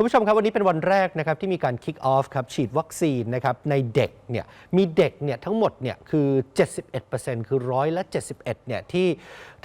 คุณผู้ชมครับวันนี้เป็นวันแรกนะครับที่มีการ kick off ครับฉีดวัคซีนนะครับในเด็กเนี่ยมีเด็กเนี่ยทั้งหมดเนี่ยคือ 71%คือร้อยละ71เนี่ยที่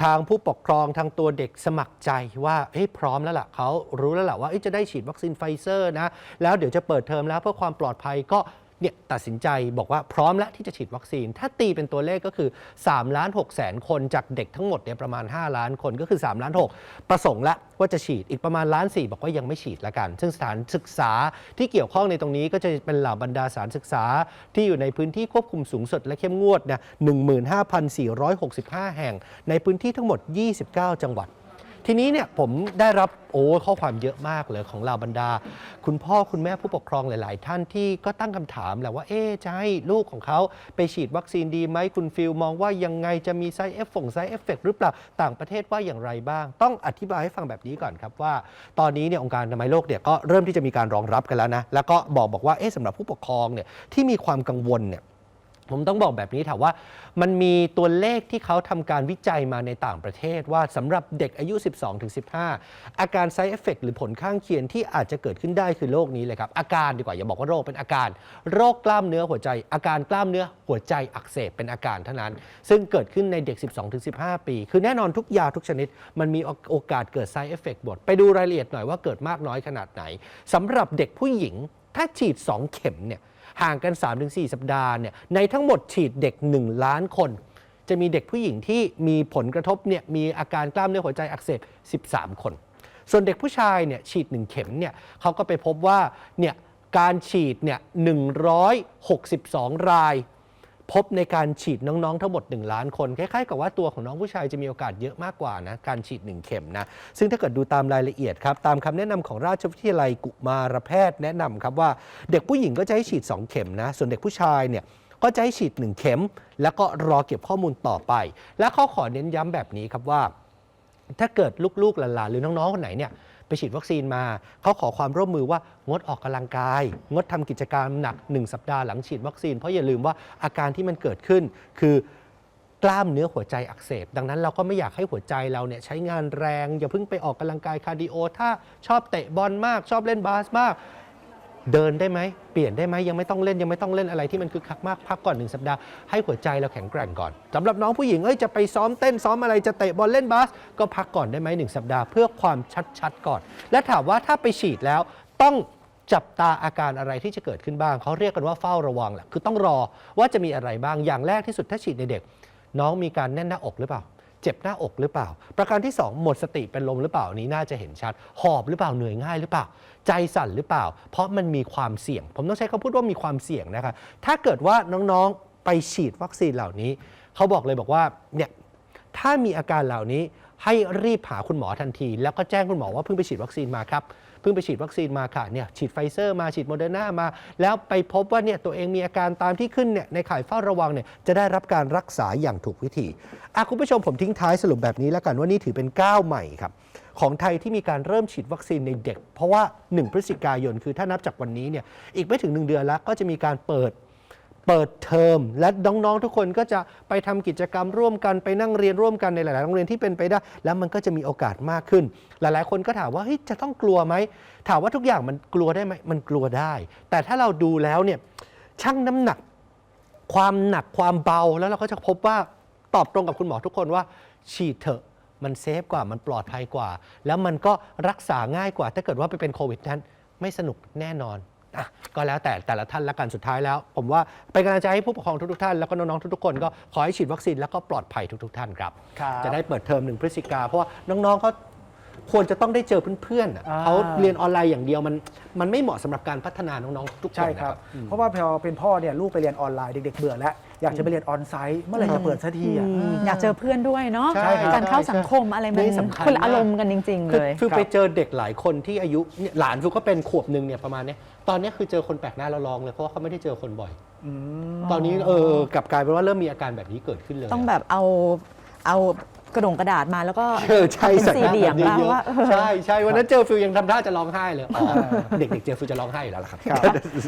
ทางผู้ปกครองทางตัวเด็กสมัครใจว่าเฮ้ยพร้อมแล้วล่ะเขารู้แล้วล่ะว่าจะได้ฉีดวัคซีนไฟเซอร์นะแล้วเดี๋ยวจะเปิดเทอมแล้วเพื่อความปลอดภัยก็ เนี่ยตัดสินใจบอกว่าพร้อมแล้วที่จะฉีดวัคซีน ถ้าตีเป็นตัวเลขก็คือ3ล้าน6แสนคนจากเด็กทั้งหมดเนี่ยประมาณ 5 ล้านคนก็คือ3ล้าน6ประสงค์ละว่าจะฉีดอีกประมาณล้าน4บอกว่ายังไม่ฉีดละกัน ซึ่งสถานศึกษาที่เกี่ยวข้องในตรงนี้ก็จะเป็นเหล่าบรรดาสถานศึกษา ที่อยู่ในพื้นที่ควบคุมสูงสุดและเข้มงวดนะ15,465 แห่ง ในพื้นที่ทั้งหมด 29 จังหวัด ทีนี้เนี่ยผมได้รับโอ้ข้อความเยอะมากเลยของเหล่าบรรดา คุณพ่อคุณแม่ผู้ปกครองหลาย ๆ ท่านที่ก็ตั้งคำถามแหละว่าเอ๊จะให้ลูกของเขาไปฉีดวัคซีนดีไหมคุณฟิลมองว่ายังไงจะมีไซเอฟฟงไซเอฟเฟกหรือเปล่าต่างประเทศว่าอย่างไรบ้าง ต้องอธิบายให้ฟังแบบนี้ก่อนครับว่า ตอนนี้เนี่ยองค์การอนามัยโลกเนี่ยก็เริ่มที่จะมีการรองรับกันแล้วนะแล้วก็บอกบอกว่าเอ๊สำหรับผู้ปกครองเนี่ยที่มีความกังวลเนี่ย ผมต้องบอกแบบนี้ถามว่ามันมีตัวเลขที่เขาทำการวิจัยมาในต่างประเทศว่าสำหรับเด็กอายุ 12-15 อาการ side effect หรือผลข้างเคียงที่อาจจะเกิดขึ้นได้คือโรคนี้เลยครับ อาการดีกว่าอย่าบอกว่าโรคเป็นอาการ โรคกล้ามเนื้อหัวใจ อาการกล้ามเนื้อหัวใจอักเสบเป็นอาการเท่านั้น ซึ่งเกิดขึ้นในเด็ก 12-15 ปี คือแน่นอนทุกยาทุกชนิด มันมีโอกาสเกิด side effect หมดไปดูรายละเอียดหน่อยว่าเกิดมากน้อยขนาดไหนสำหรับเด็กผู้หญิงถ้าฉีด 2 เข็มเนี่ย ห่างกัน 3-4 สัปดาห์เนี่ยในทั้งหมดฉีดเด็ก 1 ล้านคน จะมีเด็กผู้หญิงที่มีผลกระทบเนี่ยมีอาการกล้ามเนื้อหัวใจอักเสบ 13 คน ส่วนเด็กผู้ชายเนี่ยฉีด 1 เข็มเนี่ยเขาก็ไปพบว่าเนี่ยการฉีดเนี่ย162 ราย พบในการฉีดน้องๆทั้งหมด 1 ล้านคนคล้ายๆกับว่าตัวของน้องผู้ชายจะมีโอกาสเยอะมากกว่านะการฉีด 1 เข็มนะซึ่งถ้าเกิดดูตามรายละเอียดครับตามคำแนะนำของราชวิทยาลัยกุมารแพทย์แนะนำครับว่าเด็กผู้หญิงก็จะให้ฉีด 2 เข็มนะส่วนเด็กผู้ชายเนี่ยก็จะให้ฉีด 1 เข็ม แล้วก็รอเก็บข้อมูลต่อไป และเขาขอเน้นย้ำแบบนี้ครับว่า ถ้าเกิดลูกๆหลานๆหรือน้องๆคนไหนเนี่ย ไปฉีดวัคซีนมา เขาขอความร่วมมือว่างดออกกำลังกาย งดทำกิจกรรมหนัก 1 สัปดาห์หลังฉีดวัคซีน เพราะอย่าลืมว่าอาการที่มันเกิดขึ้น คือกล้ามเนื้อหัวใจอักเสบ ดังนั้นเราก็ไม่อยากให้หัวใจเราเนี่ยใช้งานแรง อย่าเพิ่งไปออกกำลังกายคาร์ดิโอ ถ้าชอบเตะบอลมากชอบเล่นบาสมาก เดินได้ไหมเปลี่ยนได้ไหมยังไม่ต้องเล่นยังไม่ต้องเล่นอะไรที่มันคือคักมากพักก่อนหนึ่งสัปดาห์ให้หัวใจเราแข็งแกร่งก่อนสำหรับน้องผู้หญิงเอ้ยจะไปซ้อมเต้นซ้อมอะไรจะเตะบอลเล่นบาสก็พักก่อนได้ไหมหนึ่งสัปดาห์เพื่อความชัดๆก่อน และถามว่าถ้าไปฉีดแล้วต้องจับตาอาการอะไรที่จะเกิดขึ้นบ้าง เขาเรียกกันว่าเฝ้าระวังแหละคือต้องรอว่าจะมีอะไรบ้างอย่างแรกที่สุดถ้าฉีดในเด็ก น้องมีการแน่นหน้าอกหรือเปล่า เจ็บหน้าอกหรือเปล่า ประการที่ 2 หมดสติเป็นลมหรือเปล่านี้น่าจะเห็นชัด หอบหรือเปล่าเหนื่อยง่ายหรือเปล่า ใจสั่นหรือเปล่า เพราะมันมีความเสี่ยง ผมต้องใช้คำพูดว่ามีความเสี่ยงนะคะถ้าเกิดว่าน้องๆไปฉีดวัคซีนเหล่านี้ เขาบอกเลยบอกว่าเนี่ยถ้ามีอาการเหล่านี้ ให้รีบหาคุณหมอทันที แล้วก็แจ้งคุณหมอว่าเพิ่งไปฉีดวัคซีนมาครับเพิ่งไปฉีดวัคซีนมาค่ะเนี่ยฉีดไฟเซอร์มาฉีดโมเดอร์นามา แล้วไปพบว่าเนี่ยตัวเองมีอาการตามที่ขึ้นเนี่ยในข่ายเฝ้าระวังเนี่ยจะได้รับการรักษาอย่างถูกวิธีอะคุณผู้ชมผมทิ้งท้ายสรุปแบบนี้แล้วกันว่านี่ถือเป็นก้าวใหม่ครับของไทยที่มีการเริ่มฉีดวัคซีนในเด็ก เพราะว่า 1 พฤศจิกายนคือถ้านับจากวันนี้เนี่ยอีกไม่ถึง 1 เดือนแล้วก็จะมีการเปิด เปิดเทอมและน้องๆทุกคนก็จะไปทำกิจกรรมร่วมกันไปนั่งเรียนร่วมกันในหลายๆโรงเรียนที่เป็นไปได้ แล้วมันก็จะมีโอกาสมากขึ้น หลายๆ คนก็ถามว่าเฮ้ยจะต้องกลัวไหมถามว่าทุกอย่างมันกลัวได้ไหมมันกลัวได้ แต่ถ้าเราดูแล้วเนี่ยชั่งน้ำหนัก ความหนักความเบาแล้วเราก็จะพบว่าตอบตรงกับคุณหมอทุกคนว่าฉีดเถอะมันเซฟกว่ามันปลอดภัยกว่า แล้วมันก็รักษาง่ายกว่าถ้าเกิดว่าไปเป็นโควิดนั้นไม่สนุกแน่นอน อะก็แล้วแต่แต่ละท่านละกันสุดท้ายแล้ว ผมว่าเป็นกำลังใจให้ผู้ปกครองทุกๆท่านแล้วก็น้องๆทุกๆคนก็ขอให้ฉีดวัคซีนแล้วก็ปลอดภัยทุกๆ ท่านครับ ครับ จะได้เปิดเทอมหนึ่งพฤศจิกาเพราะว่าน้องๆเขาควรจะต้องได้เจอเพื่อนๆอะอ่า เขาเรียนออนไลน์อย่างเดียวมันมันไม่เหมาะสำหรับการพัฒนาน้องๆทุกคนใช่นะครับเพราะว่าพอเป็นพ่อเนี่ยลูกไปเรียนออนไลน์เด็ก ๆ เบื่อแล้ว อยากจะไปเรียนออนไซต์เมื่อไหร่จะเปิดสักทีอะ อยากเจอเพื่อนด้วยเนาะใช่ครับการเข้าสังคมอะไรมันนี่สำคัญคนละมาก อารมณ์กันจริง ๆ คือเลย ฟิลครับไปเจอเด็กหลายคนที่อายุเนี่ยหลานฟิลก็เป็นขวบหนึ่งเนี่ยประมาณเนี้ยตอนเนี้ยคือเจอคนแปลกหน้าเราลองเลยเพราะว่าเขาไม่ได้เจอคนบ่อยอืมตอนนี้เออกลับกลายเป็นว่าเริ่มมีอาการแบบนี้เกิดขึ้นเลย ต้องแบบเอาเอากระดงกระดาษมาแล้วก็ เออใช่เป็นสี่เหลี่ยมสักแล้วเยอะว่าเออ ใช่ใช่วันนั้นเจอฟิลยังทำท่าจะร้องไห้เลยอ๋อเด็กๆเจอฟิลจะร้องไห้อยู่แล้วล่ะครับครับส